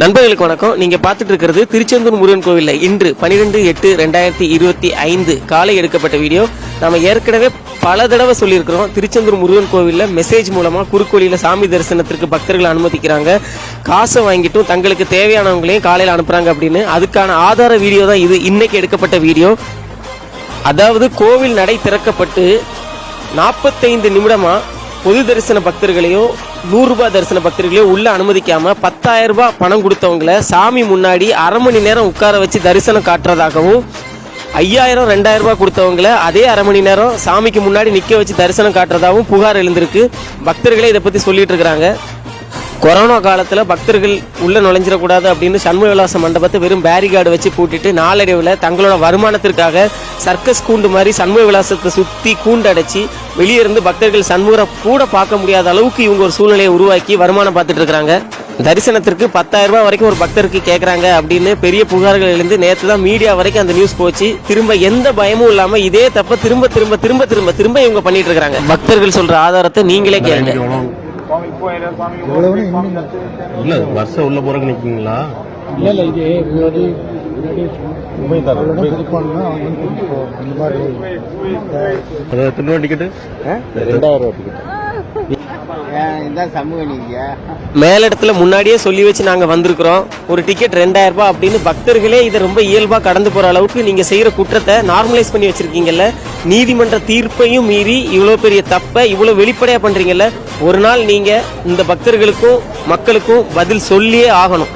நண்பர்களுக்கு வணக்கம். நீங்க பார்த்துட்டு இருக்கிறது திருச்செந்தூர் முருகன் கோவில்ல இன்று 12 எட்டு ரெண்டாயிரத்தி இருபத்தி ஐந்து காலை எடுக்கப்பட்ட வீடியோ. நாம ஏற்கனவே பல தடவை சொல்லியிருக்கிறோம் திருச்செந்தூர் முருகன் கோவில்ல மெசேஜ் மூலமா குறுக்கோளியில சாமி தரிசனத்திற்கு பக்தர்கள் அனுமதிக்கிறாங்க. காசை வாங்கிட்டும் தங்களுக்கு தேவையானவங்களையும் காலையில் அனுப்புறாங்க அப்படின்னு. அதுக்கான ஆதார வீடியோ தான் இது. இன்னைக்கு எடுக்கப்பட்ட வீடியோ. அதாவது கோவில் நடை திறக்கப்பட்டு நாற்பத்தைந்து நிமிடமா பொது தரிசன பக்தர்களையும் நூறுரூபா தரிசன பக்தர்களையும் உள்ளே அனுமதிக்காமல் பத்தாயிரம் ரூபாய் பணம் கொடுத்தவங்கள சாமி முன்னாடி அரை மணி நேரம் உட்கார வச்சு தரிசனம் காட்டுறதாகவும் ஐயாயிரம் ரெண்டாயிரம் ரூபாய் கொடுத்தவங்கள அதே அரை மணி நேரம் சாமிக்கு முன்னாடி நிற்க வச்சு தரிசனம் காட்டுறதாகவும் புகார் எழுந்திருக்கு. பக்தர்களே இதை பற்றி சொல்லிட்டு இருக்கிறாங்க. கொரோனா காலத்தில் பக்தர்கள் உள்ள நுழைஞ்சிடக்கூடாது அப்படின்னு சண்முக விலாச மண்டபத்தை வெறும் பேரிகார்டு வச்சு பூட்டிட்டு நாளடைவில் தங்களோட வருமானத்திற்காக சர்க்கஸ் கூண்டு மாதிரி சண்முக விலாசத்தை சுற்றி கூண்டு அடைச்சி வெளியே இருந்து பக்தர்கள் சண்முகரை கூட பார்க்க முடியாத அளவுக்கு இவங்க ஒரு சூழ்நிலையை உருவாக்கி வருமானம் பார்த்துட்டு இருக்கிறாங்க. தரிசனத்திற்கு பத்தாயிரம் ரூபாய் வரைக்கும் ஒரு பக்தருக்கு கேட்குறாங்க அப்படின்னு பெரிய புகார்கள் எழுந்து நேற்று தான் மீடியா வரைக்கும் அந்த நியூஸ் போச்சு. திரும்ப எந்த பயமும் இல்லாம இதே தப்ப திரும்ப திரும்ப திரும்ப திரும்ப திரும்ப இவங்க பண்ணிட்டு இருக்காங்க பக்தர்கள் சொல்ற ஆதாரத்தை நீங்களே கேளுங்க. இல்ல. வருஷம் உள்ள போறக்கு நிக்கீங்களா இல்ல இல்ல இது முன்னாடி டிக்கெட்டு ரெண்டாயிரம் டிக்கெட் நீதியா மேலிடத்துல முன்னாடியே சொல்லி வச்சு நாங்க வந்திருக்கிறோம். ஒரு டிக்கெட் ரெண்டாயிரம் ரூபாய் அப்படின்னு பக்தர்களே இதை ரொம்ப இயல்பா கடந்து போற அளவுக்கு நீங்க செய்யற குற்றத்தை நார்மலைஸ் பண்ணி வச்சிருக்கீங்கல்ல? நீதிமன்ற தீர்ப்பையும் மீறி இவ்வளவு பெரிய தப்பை இவ்வளவு வெளிப்படையா பண்றீங்கல்ல? ஒரு நாள் நீங்க இந்த பக்தர்களுக்கும் மக்களுக்கும் பதில் சொல்லியே ஆகணும்.